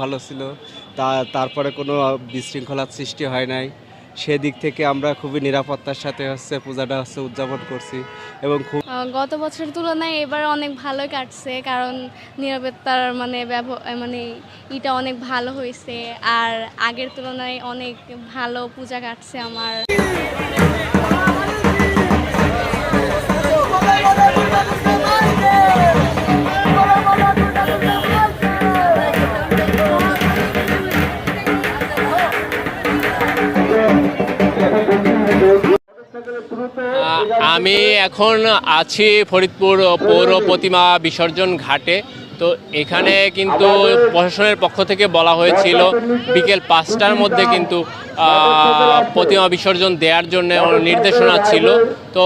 ভালো ছিল। তা, তারপরে কোনো বিশৃঙ্খলার সৃষ্টি হয় নাই। সেদিক থেকে আমরা খুবই নিরাপত্তার সাথে হচ্ছে পূজাটা হচ্ছে উদযাপন করছি এবং খুব গত বছরের তুলনায় এবার অনেক ভালোই কাটছে কারণ নিরাপত্তার মানে মানে ইটা অনেক ভালো হয়েছে আর আগের তুলনায় অনেক ভালো পূজা কাটছে আমার। আমি এখন আছি ফরিদপুর পৌর প্রতিমা বিসর্জন ঘাটে। তো এখানে কিন্তু প্রশাসনের পক্ষ থেকে বলা হয়েছিল বিকেল পাঁচটার মধ্যে কিন্তু প্রতিমা বিসর্জন দেওয়ার জন্য নির্দেশনা ছিল। তো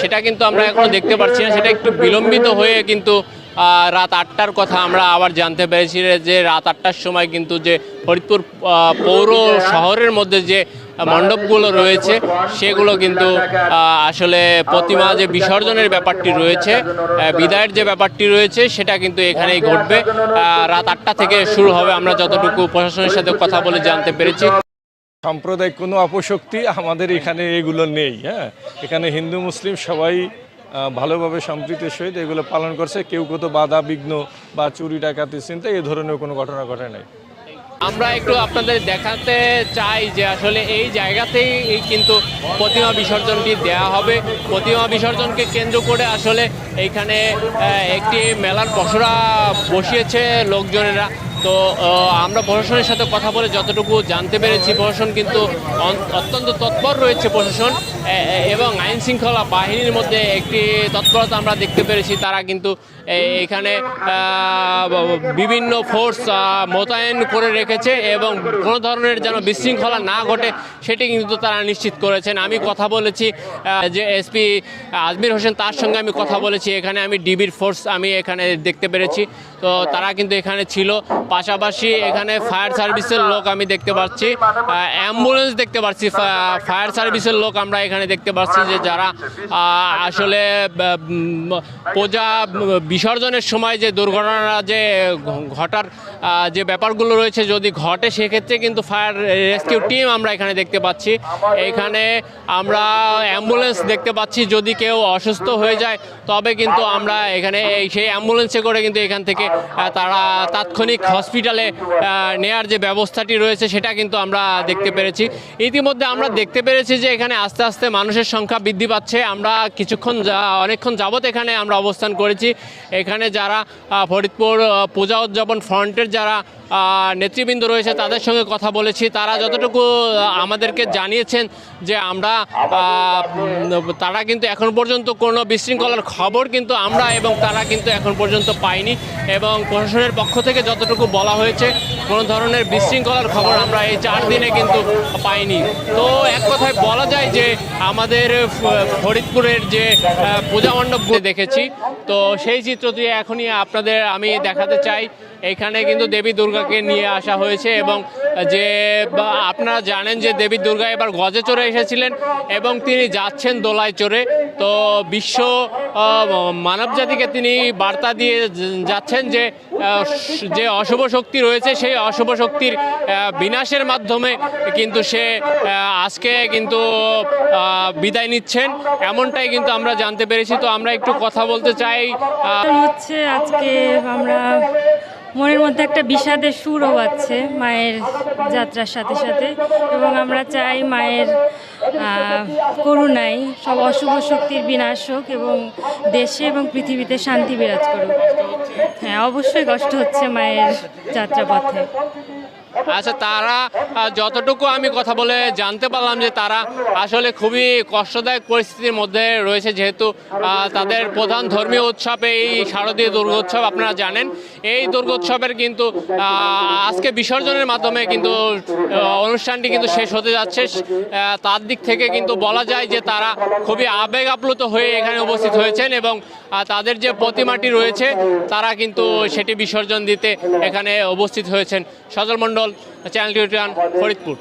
সেটা কিন্তু আমরা এখনও দেখতে পাচ্ছি না। সেটা একটু বিলম্বিত হয়ে কিন্তু রাত আটটার কথা আমরা আবার জানতে পেরেছি যে রাত আটটার সময় কিন্তু যে ফরিদপুর পৌর শহরের মধ্যে যে মণ্ডপগুলো রয়েছে, সেগুলো কিন্তু আসলে প্রতিমা যে বিসর্জনের ব্যাপারটি রয়েছে বিদায়ের যে ব্যাপারটি রয়েছে, সেটা কিন্তু এখানেই ঘটবে। রাত আটটা থেকে শুরু হবে, আমরা যতটুকু প্রশাসনের সাথে কথা বলে জানতে পেরেছি। সাম্প্রদায়িক কোনো অপশক্তি আমাদের এখানে এগুলো নেই হ্যাঁ? এখানে হিন্দু, মুসলিম সবাই ভালোভাবে সম্প্রীতির সহিত এগুলো পালন করছে। কেউ কত বাধা, বিঘ্ন বা চুরি ডাকাতি চিন্তা এই ধরনের কোনো ঘটনা ঘটে নাই। আমরা একটু আপনাদের দেখাতে চাই যে আসলে এই জায়গাতেই কিন্তু প্রতিমা বিসর্জনটি দেয়া হবে। প্রতিমা বিসর্জনকে কেন্দ্র করে আসলে এইখানে একটি মেলার পসরা বসিয়েছে লোকজনেরা। তো আমরা প্রশাসনের সাথে কথা বলে যতটুকু জানতে পেরেছি, প্রশাসন কিন্তু অত্যন্ত তৎপর রয়েছে প্রশাসন। এবং আইন শৃঙ্খলা বাহিনীর মধ্যে একটি তৎপরতা আমরা দেখতে পেরেছি। তারা কিন্তু এখানে বিভিন্ন ফোর্স মোতায়েন করে রেখেছে এবং কোনো ধরনের যেন বিশৃঙ্খলা না ঘটে, সেটি কিন্তু তারা নিশ্চিত করেছেন। আমি কথা বলেছি যে এসপি আজমির হোসেন, তার সঙ্গে আমি কথা বলেছি। এখানে আমি ডিবির ফোর্স আমি এখানে দেখতে পেরেছি। তো তারা কিন্তু এখানে ছিল। পাশাপাশি এখানে ফায়ার সার্ভিসের লোক আমি দেখতে পাচ্ছি। অ্যাম্বুলেন্স দেখতে পাচ্ছি। ফায়ার সার্ভিসের লোক আমরা এখানে দেখতে পাচ্ছি যে যারা আসলে পূজা বিসর্জনের সময় যে দুর্ঘটনা যে ঘটার যে ব্যাপারগুলো রয়েছে যদি ঘটে, সেক্ষেত্রে কিন্তু ফায়ার রেস্কিউ টিম আমরা এখানে দেখতে পাচ্ছি। এখানে আমরা অ্যাম্বুলেন্স দেখতে পাচ্ছি যদি কেউ অসুস্থ হয়ে যায়, তবে কিন্তু আমরা এখানে এই সেই অ্যাম্বুলেন্সে করে কিন্তু এখান থেকে তারা তাৎক্ষণিক হসপিটালে নেয়ার যে ব্যবস্থাটি রয়েছে, সেটা কিন্তু আমরা দেখতে পেরেছি। ইতিমধ্যে আমরা দেখতে পেরেছি যে এখানে আস্তে আস্তে মানুষের সংখ্যা বৃদ্ধি পাচ্ছে। আমরা কিছুক্ষণ অনেকক্ষণ যাবৎ এখানে আমরা অবস্থান করেছি। এখানে যারা ফরিদপুর পূজা উদযাপন ফ্রন্টের যারা নেতৃবৃন্দ রয়েছে, তাদের সঙ্গে কথা বলেছি। তারা যতটুকু আমাদেরকে জানিয়েছেন যে আমরা তারা কিন্তু এখন পর্যন্ত কোনো বিশৃঙ্খলার খবর কিন্তু আমরা এবং তারা কিন্তু এখন পর্যন্ত পাইনি এবং প্রশাসনের পক্ষ থেকে যতটুকু বলা হয়েছে, কোনো ধরনের বিশৃঙ্খলার খবর আমরা এই চার দিনে কিন্তু পাইনি। তো এক কথায় বলা যায় যে আমাদের ফরিদপুরের যে পূজা মণ্ডপগুলো দেখেছি। তো সেই চিত্রটি এখনই আপনাদের আমি দেখাতে চাই। এখানে কিন্তু দেবী দুর্গাকে নিয়ে আসা হয়েছে এবং যে আপনারা জানেন যে দেবী দুর্গা এবার গজে চড়ে এসেছিলেন এবং তিনি যাচ্ছেন দোলায় চড়ে। তো বিশ্ব মানব জাতিকে তিনি বার্তা দিয়ে যাচ্ছেন যে যে অশুভ শক্তি রয়েছে সেই অশুভ শক্তির বিনাশের মাধ্যমে কিন্তু সে আজকে কিন্তু বিদায় নিচ্ছেন। এমনটাই কিন্তু আমরা জানতে পেরেছি। তো আমরা একটু কথা বলতে চাই হচ্ছে আজকে আমরা মনের মধ্যে একটা বিষাদের সুরও আছে মায়ের যাত্রার সাথে সাথে। এবং আমরা চাই মায়ের করুণায় সব অশুভ শক্তির বিনাশ হোক এবং দেশে এবং পৃথিবীতে শান্তি বিরাজ করুক। হ্যাঁ অবশ্যই কষ্ট হচ্ছে মায়ের যাত্রাপথে। আচ্ছা তারা যতটুকু আমি কথা বলে জানতে পারলাম যে তারা আসলে খুবই কষ্টদায়ক পরিস্থিতির মধ্যে রয়েছে, যেহেতু তাদের প্রধান ধর্মীয় উৎসব এই শারদীয় দুর্গোৎসব আপনারা জানেন। এই দুর্গোৎসবের কিন্তু আজকে বিসর্জনের মাধ্যমে কিন্তু অনুষ্ঠানটি কিন্তু শেষ হতে যাচ্ছে। তার দিক থেকে কিন্তু বলা যায় যে তারা খুবই আবেগ আপ্লুত হয়ে এখানে উপস্থিত হয়েছেন এবং তাদের যে প্রতিমাটি রয়েছে, তারা কিন্তু সেটি বিসর্জন দিতে এখানে উপস্থিত হয়েছেন। সজল মণ্ডল চ্যানেল ফরিদপুর